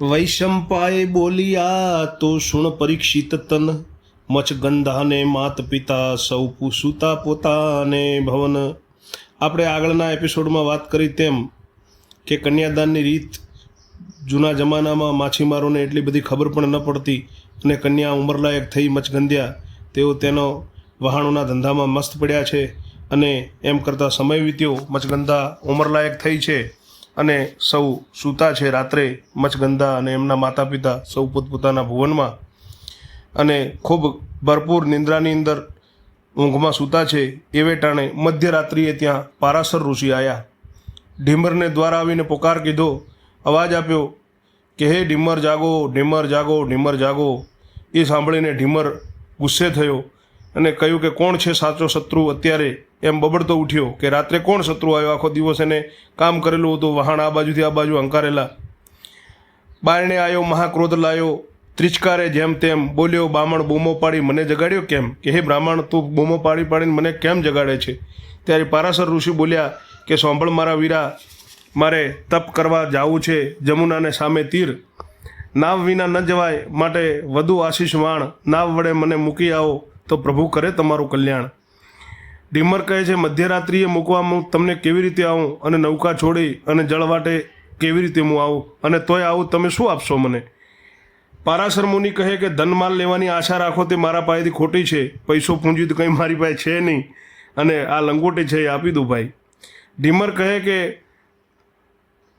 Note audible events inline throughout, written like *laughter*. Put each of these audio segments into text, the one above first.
વૈશંપાએ બોલ્યા, તો સુણ પરીક્ષિત તન મચગંધાને માત પિતા સૌ પુસુતા પોતાને ભવન. આપણે આગળના એપિસોડમાં વાત કરી તેમ કે કન્યાદાનની રીત જૂના જમાનામાં માછીમારોને એટલી બધી ખબર પણ ન પડતી અને કન્યા ઉંમરલાયક થઈ મચગંધ્યા તેઓ તેનો વહાણોના ધંધામાં મસ્ત પડ્યા છે અને એમ કરતાં સમય વીત્યો મચગંધા ઉંમરલાયક થઈ છે. અને સૌ સૂતા છે રાત્રે મચગંધા અને એમના માતા પિતા સૌ પોતપોતાના ભુવનમાં. અને ખૂબ ભરપૂર નિંદ્રાની અંદર ઊંઘમાં સૂતા છે. એવે ટાણે મધ્યરાત્રિએ ત્યાં પારાસર ઋષિ આવ્યા ઢીમરને દ્વારા આવીને પોકાર કીધો. અવાજ આપ્યો કે, હે ઢીમર જાગો ઢીમર જાગો ઢીમર જાગો. એ સાંભળીને ઢીમર ગુસ્સે થયો. અને કહ્યું કે કોણ છે સાચો શત્રુ? અત્યારે એમ બબડતો ઉઠ્યો કે રાત્રે કોણ શત્રુ આવ્યો? આખો દિવસ એને કામ કરેલું હતું, વહાણ આ બાજુથી આ બાજુ અંકારેલા. બારણે આવ્યો મહાક્રોધ લાયો, ત્રિચકારે જેમ તેમ બોલ્યો, બામણ બૂમો પાડી મને જગાડ્યો કેમ? કે હે બ્રાહ્મણ, તું બૂમો પાડી પાડીને મને કેમ જગાડે છે? ત્યારે પારાસર ઋષિ બોલ્યા કે, સાંભળ મારા વીરા, મારે તપ કરવા જાવું છે, જમુનાને સામે તીર. નાવ વિના ન જવાય, માટે વધુ આશીષ વાણ. નાવ વડે મને મૂકી આવો. તો પ્રભુ કરે તમારું કલ્યાણ. ડીમર કહે છે, મધ્યરાત્રિએ મૂકવા હું તમને કેવી રીતે આવું? અને નૌકા છોડી અને જળવાટે કેવી રીતે હું આવું? અને તોય આવું તમે શું આપશો મને? પારાસર મુનિ કહે કે, ધનમાલ લેવાની આશા રાખો તે મારા પાસેથી ખોટી છે. પૈસો પૂંજી તો કંઈ મારી પાસે છે નહીં. અને આ લંગોટી છે એ આપી દઉં ભાઈ. ઢીમર કહે કે,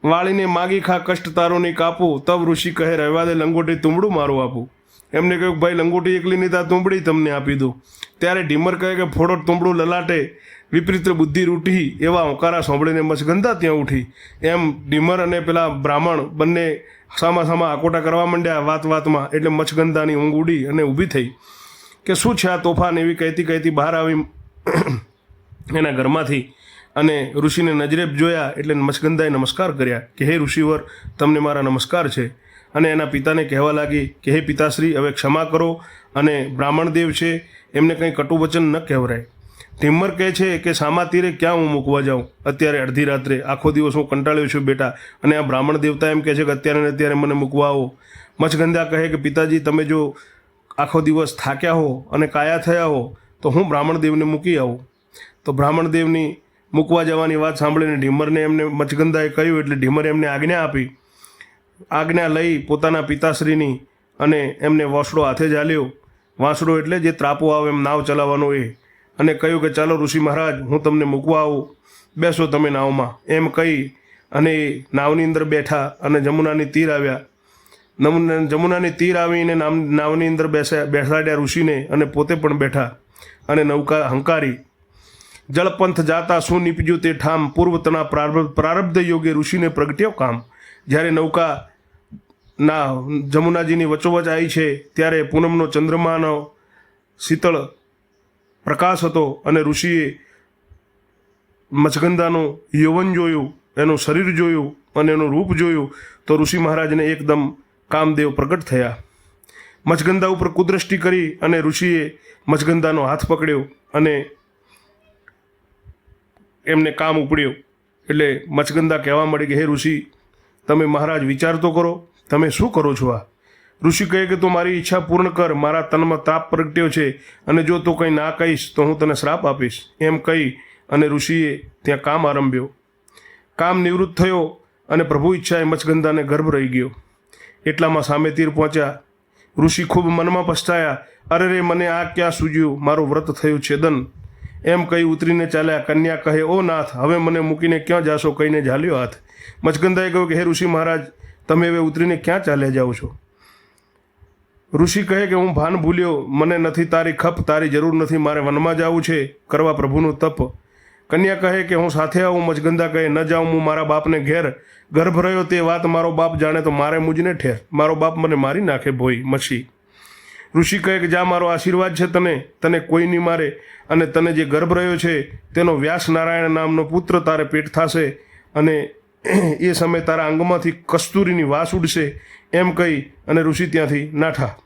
વાળીને માગી ખા કષ્ટ તારોની કાપું. તબ ઋષિ કહે, રહેવા દે લંગોટી તુંબડું મારું આપું. એમને કહ્યું ભાઈ, લંગોટી એકલી નહીં તા તુંબડી તમને આપી દો ત્યારે ઢીમર કહે કે, ફોડો તુંબડું લલાટે, વિપરીત બુદ્ધિ રૂટી એવા ઓંકારા સાંભળીને મસગંધા ત્યાં ઉઠી. એમ ઢીમર અને પેલા બ્રાહ્મણ બંને સામા સામા આકોટા કરવા માંડ્યા વાત વાતમાં, એટલે મચગંધાની ઊંઘ ઉડી અને ઊભી થઈ. કે શું છે આ તોફાન એવી કહેતી કહેતી બહાર આવી *clears throat* એના ઘરમાંથી. અને ઋષિને નજરે જોયા એટલે મચગંધાએ નમસ્કાર કર્યા કે, હે ઋષિવર, તમને મારા નમસ્કાર છે. અને એના પિતાને કહેવા લાગી કે, હે પિતાશ્રી, હવે ક્ષમા કરો અને બ્રાહ્મણદેવ છે, એમને કંઈ કટુ વચન ન કહેવરાય. ઢીમર કહે છે કે, સામા તીરે ક્યાં હું મૂકવા જાઉં? અત્યારે અડધી રાત્રે, આખો દિવસ હું કંટાળ્યો છું બેટા. અને આ બ્રાહ્મણ દેવતા એમ કહે છે કે, અત્યારે ને અત્યારે મને મૂકવા આવો. મચગંધા કહે કે, પિતાજી, તમે જો આખો દિવસ થાક્યા હો અને કાયા થયા હો, તો હું બ્રાહ્મણ દેવને મૂકી આવું. તો બ્રાહ્મણ દેવની મૂકવા જવાની વાત સાંભળીને ઢીમરને એમને મચગંધાએ કહ્યું, એટલે ઢીમરે એમને આજ્ઞા આપી આજ્ઞા લઈ પોતાના પિતાશ્રીની અને એમને વાંસડો હાથે ઝાલ્યો વાંસડો એટલે જે ત્રાપો આવે એમ નાવ ચલાવવાનો એ. અને કહ્યું કે, ચાલો ઋષિ મહારાજ, હું તમને મૂકવા આવું. બેસો તમે નાવમાં. એમ કહી અને એ નાવની અંદર બેઠા અને જમુનાની તીર આવ્યા. જમુનાની તીર આવીને નામ, નાવની અંદર બેસ્યા બેસાડ્યા ઋષિને અને પોતે પણ બેઠા અને નૌકા હંકારી. જળપંથ જાતા શું નીપજ્યું તે ઠામ? પૂર્વતના પ્રારબ્ધ પ્રારબ્ધ યોગે ઋષિને પ્રગટ્યો કામ? જ્યારે નૌકા ના, જમુનાજીની વચોવચ આવી છે, ત્યારે પૂનમનો ચંદ્રમાનો શીતળ પ્રકાશ હતો અને ઋષિએ મચગંધાનું યૌવન જોયું, એનું શરીર જોયું અને એનું રૂપ જોયું, તો ઋષિ મહારાજને એકદમ કામદેવ પ્રગટ થયા. મચગંધા ઉપર કુદ્રષ્ટિ કરી અને ઋષિએ મચગંધાનો હાથ પકડ્યો અને એમને કામ ઉપડ્યું. એટલે મચગંધા કહેવા મળી કે, હે ઋષિ, તમે મહારાજ વિચાર તો કરો તમે શું કરો છો આ? ઋષિ કહે કે તું મારી ઈચ્છા પૂર્ણ કર, મારા તનમાં તાપ પ્રગટ્યો છે અને જો તું કંઈ ના કહીશ તો હું તને શ્રાપ આપીશ. એમ કહી અને ઋષિએ ત્યાં કામ આરંભ્યો. કામ નિવૃત્ત થયો અને પ્રભુ ઈચ્છાએ મચગંધાને ગર્ભ રહી ગયો. એટલામાં સામે તીર પહોંચ્યા. ઋષિ ખૂબ મનમાં પછતાયા અરે રે, મને આ ક્યાં સૂજ્યું? મારું વ્રત થયું છેદન. એમ કહી ઉતરીને ચાલ્યા, કન્યા કહે, ઓ નાથ, હવે મને મૂકીને ક્યાં જાશો? કહીને ઝાલ્યો હાથ. મચગંધાએ કહ્યું કે, હે ઋષિ મહારાજ તમે હવે ઉતરીને ક્યાં ચાલ્યા જાઓ છો? ઋષિ કહે કે હું ભાન ભૂલ્યો, મને નથી તારી ખપ, તારી જરૂર નથી, મારે વનમાં જવું છે, કરવા પ્રભુનું તપ. કન્યા કહે કે હું સાથે આવું મચગંધા કહે, ન જાઉં હું મારા બાપને ઘેર. ગર્ભ રહ્યો તે વાત મારો બાપ જાણે તો મારે મુજને ઠેર. મારો બાપ મને મારી નાખે ભોઈ મછી ઋષિ કહે કે, જા, મારો આશીર્વાદ છે તને તને કોઈ નહીં મારે. અને તને જે ગર્ભ રહ્યો છે, તેનો વ્યાસ નારાયણ નામનો પુત્ર તારે પેટ થશે. અને એ સમયે તારા અંગમાંથી કસ્તુરીની વાસ ઉડશે એમ કહી અને ઋષિ ત્યાંથી નાઠા.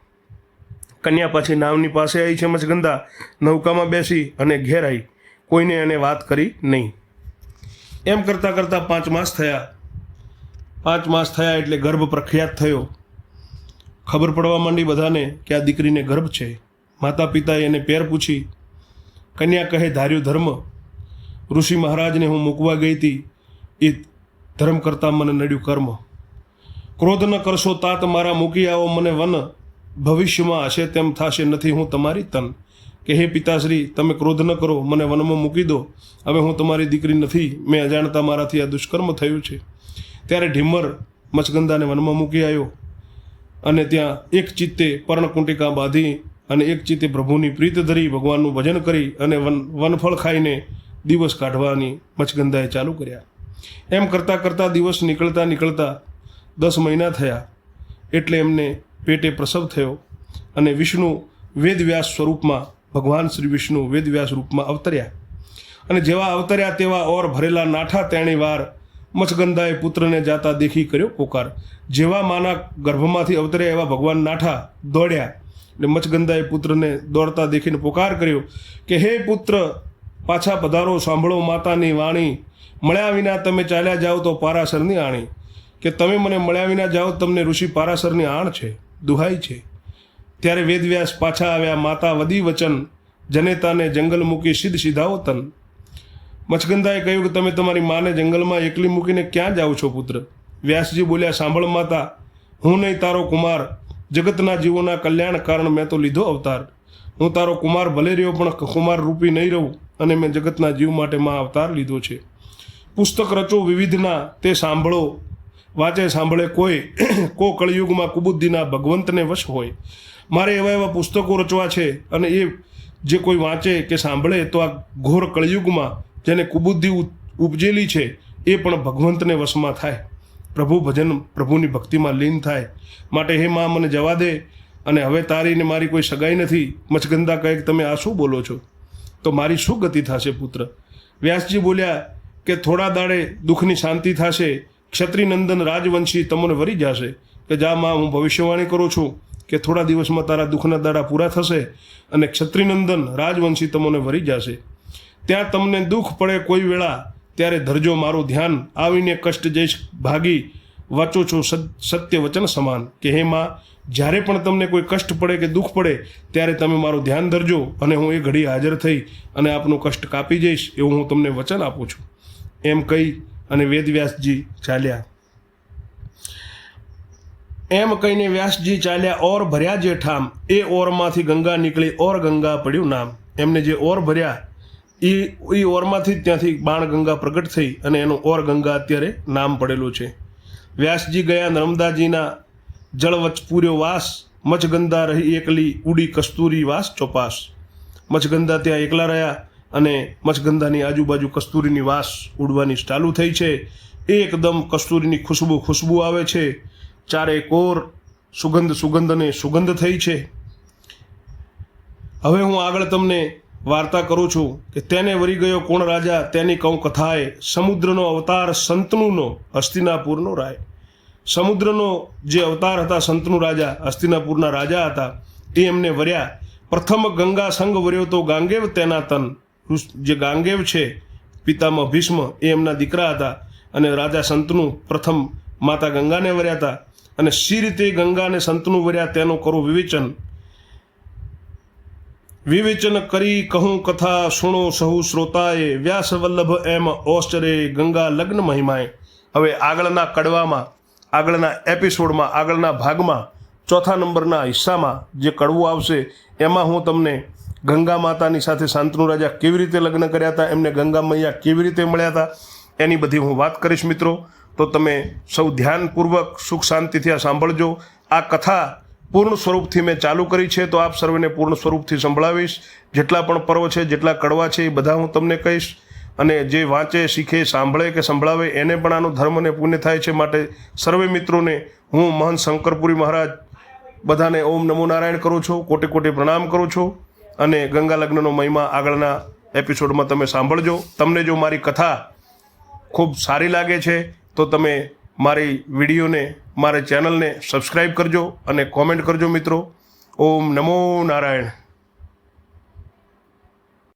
કન્યા પાછી નાવની પાસે આવી છે મચગંધા નૌકામાં બેસી અને ઘેર આવી. કોઈને એને વાત કરી નહીં. એમ કરતાં કરતાં પાંચ માસ થયા. પાંચ માસ થયા એટલે ગર્ભ પ્રખ્યાત થયો. ખબર પડવા માંડી બધાને કે આ દીકરીને ગર્ભ છે. માતા પિતાએ એને પેર પૂછી. કન્યા કહે, ધાર્યું ધર્મ. ઋષિ મહારાજને હું મૂકવા ગઈ હતી. એ ધર્મ કરતાં મને નડ્યું કર્મ. ક્રોધ ન કરશો તાત મારા મૂકી આવો મને વન. ભવિષ્યમાં હશે તેમ થશે નથી હું તમારી તન. કે હે પિતાશ્રી, તમે ક્રોધ ન કરો, મને વનમાં મૂકી દો. હવે હું તમારી દીકરી નથી, મેં અજાણતા મારાથી આ દુષ્કર્મ થયું છે. ત્યારે ઢીમર મચગંદાને વનમાં મૂકી આવ્યો. અને ત્યાં એક ચિત્તે પર્ણકુંટિકા બાંધી અને એક ચિત્તે પ્રભુની પ્રીત ધરી ભગવાનનું ભજન કરી અને વન, વનફળ ખાઈને દિવસ કાઢવાની મચગંદાએ ચાલુ કર્યા. એમ કરતાં કરતાં દિવસ નીકળતા નીકળતા દસ મહિના થયા. એટલે એમને પેટે પ્રસવ થયો અને વિષ્ણુ વેદવ્યાસ સ્વરૂપમાં ભગવાન શ્રી વિષ્ણુ વેદવ્યાસ રૂપમાં અવતર્યા. અને જેવા અવતર્યા તેવા ઓર ભરેલા નાઠા તેણી વાર મચગંધાએ પુત્રને જાતા દેખી કર્યો પોકાર. જેવા માના ગર્ભમાંથી અવતર્યા એવા ભગવાન નાઠા દોડ્યા. એટલે મચગંધાએ પુત્રને દોડતા દેખીને પોકાર કર્યો કે, હે પુત્ર પાછા પધારો સાંભળો માતાની વાણી. મળ્યા વિના તમે ચાલ્યા જાઓ તો પારાસરની આણી. કે તમે મને મળ્યા વિના જાઓ તમને ઋષિ પારાસરની આણ છે, દુહાઈ છે. ત્યારે વેદવ્યાસ પાછા આવ્યા, માતા, વદી વચન, જનેતાને જંગલ મૂકી સિદ્ધ સીધાઓ તન. મચગંધાએ કહ્યું કે, તમે તમારી માને જંગલમાં એકલી મૂકીને ક્યાં જાઓ છો, પુત્ર? વ્યાસજી બોલ્યા, સાંભળ માતા, હું નહીં તારો કુમાર. જગતના જીવોના કલ્યાણ કારણ મેં તો લીધો અવતાર. હું તારો કુમાર ભલે રહ્યો પણ કુમાર રૂપી નહીં રહું. અને મેં જગતના જીવ માટે મા અવતાર લીધો છે. પુસ્તક રચો વિવિધના તે સાંભળો. વાંચે સાંભળે કોઈ. કો કળયુગમાં કુબુદ્ધિના ભગવંતને વશ હોય. મારે એવા એવા પુસ્તકો રચવા છે અને એ જે કોઈ વાંચે કે સાંભળે તો આ ઘોર કળિયુગમાં જેને કુબુદ્ધિ ઉપજેલી છે એ પણ ભગવંતને વશમાં થાય. પ્રભુ ભજન પ્રભુની ભક્તિમાં લીન થાય. માટે હે માં મને જવા દે અને હવે તારીને મારી કોઈ સગાઈ નથી. મચગંદા કહે કે તમે આ શું બોલો છો? તો મારી શું ગતિ થશે, પુત્ર? વ્યાસજી બોલ્યા કે થોડા દાડે દુઃખની શાંતિ થશે ક્ષત્રિનંદન રાજવંશી તમને વરી જશે. કે જા માં, હું ભવિષ્યવાણી કરું છું કે થોડા દિવસમાં તારા દુઃખના દાડા પૂરા થશે અને ક્ષત્રિનંદન રાજવંશી તમને વરી જશે. ત્યાં તમને દુઃખ પડે કોઈ વેળા, ત્યારે ધરજો મારું ધ્યાન આવીને કષ્ટ જઈશ ભાગી વાંચો છું, સત- સત્ય વચન સમાન કે હે માં, જ્યારે પણ તમને કોઈ કષ્ટ પડે કે દુઃખ પડે, ત્યારે તમે મારું ધ્યાન ધરજો અને હું એ ઘડી હાજર થઈ અને આપનું કષ્ટ કાપી જઈશ એવું હું તમને વચન આપું છું. એમ કહી અને વેદવ્યાસજી ચાલ્યા. એમ કહીને વ્યાસજી ચાલ્યા, ઓર ભર્યા જે ઠામ એ ઓરમાંથી ગંગા નીકળી, ઓર ગંગા પડ્યું નામ. એમને જે ઓર ભર્યા એ ઓરમાંથી ત્યાંથી બાણ ગંગા પ્રગટ થઈ અને એનું ઓર ગંગા અત્યારે નામ પડેલું છે. વ્યાસજી ગયા નર્મદાજીના જળવચ પૂર્યો વાસ, મચગંધા રહી એકલી ઉડી કસ્તુરી વાસ ચોપાસ. મચગંધા ત્યાં એકલા રહ્યા અને મચગંધાની આજુબાજુ કસ્તુરીની વાસ ઉડવાની ચાલુ થઈ છે. એકદમ કસ્તુરીની ખુશ્બુ ખુશ્બુ આવે છે. ચારે કોર સુગંધ સુગંધ અને સુગંધ થઈ છે. હવે હું આગળ તમને વાર્તા કરું છું કે તેને વરી ગયો કોણ રાજા? તેની કહું કથાએ સમુદ્રનો અવતાર સંતનુનો હસ્તિનાપુરનો રાય. સમુદ્રનો જે અવતાર હતા સંતનુ રાજા હસ્તિનાપુરના રાજા હતા એ એમને વર્યા. પ્રથમ ગંગા સંગ વર્યો તો ગાંગેવ તેના તન. જે ગાંગેવ છે પિતામાં ભીષ્મ, એ એમના દીકરા હતા અને રાજા સંતનું પ્રથમ માતા ગંગાને વર્યા હતા. અને સી રીતે ગંગાને સંતનું વર્યા તેનું કરું વિવેચન વિવેચન કરી કહું કથા સુણો સહુ શ્રોતાએ, વ્યાસવલ્લભ એમ ઓસ્ટરે ગંગા લગ્ન મહિમાએ. હવે આગળના કડવામાં, આગળના એપિસોડમાં, આગળના ભાગમાં, ચોથા નંબરના હિસ્સામાં જે કડવું આવશે, એમાં હું તમને ગંગા માતાની સાથે શાંતનુ રાજા કેવી રીતે લગ્ન કર્યા હતા, એમને ગંગા મૈયા કેવી રીતે મળ્યા હતા, એની બધી હું વાત કરીશ મિત્રો. તો તમે સૌ ધ્યાનપૂર્વક સુખ શાંતિથી આ સાંભળજો. આ કથા પૂર્ણ સ્વરૂપથી મેં ચાલુ કરી છે, તો આપ સર્વેને પૂર્ણ સ્વરૂપથી સંભળાવીશ. જેટલા પણ પર્વ છે, જેટલા કડવા છે, એ બધા હું તમને કહીશ. અને જે વાંચે, શીખે, સાંભળે કે સંભળાવે, એને પણ આનું ધર્મ અને પુણ્ય થાય છે માટે સર્વે મિત્રોને હું મહંત શંકરપુરી મહારાજ બધાને ઓમ નમો નારાયણ કરું છું, કોટી કોટી પ્રણામ કરું છું. અને ગંગા લગ્નનો મહિમા આગળના એપિસોડમાં તમે સાંભળજો. તમને જો મારી કથા ખૂબ સારી લાગે છે, તો તમે મારી વિડીયોને મારી ચેનલને સબસ્ક્રાઈબ કરજો અને કોમેન્ટ કરજો મિત્રો. ઓમ નમો નારાયણ.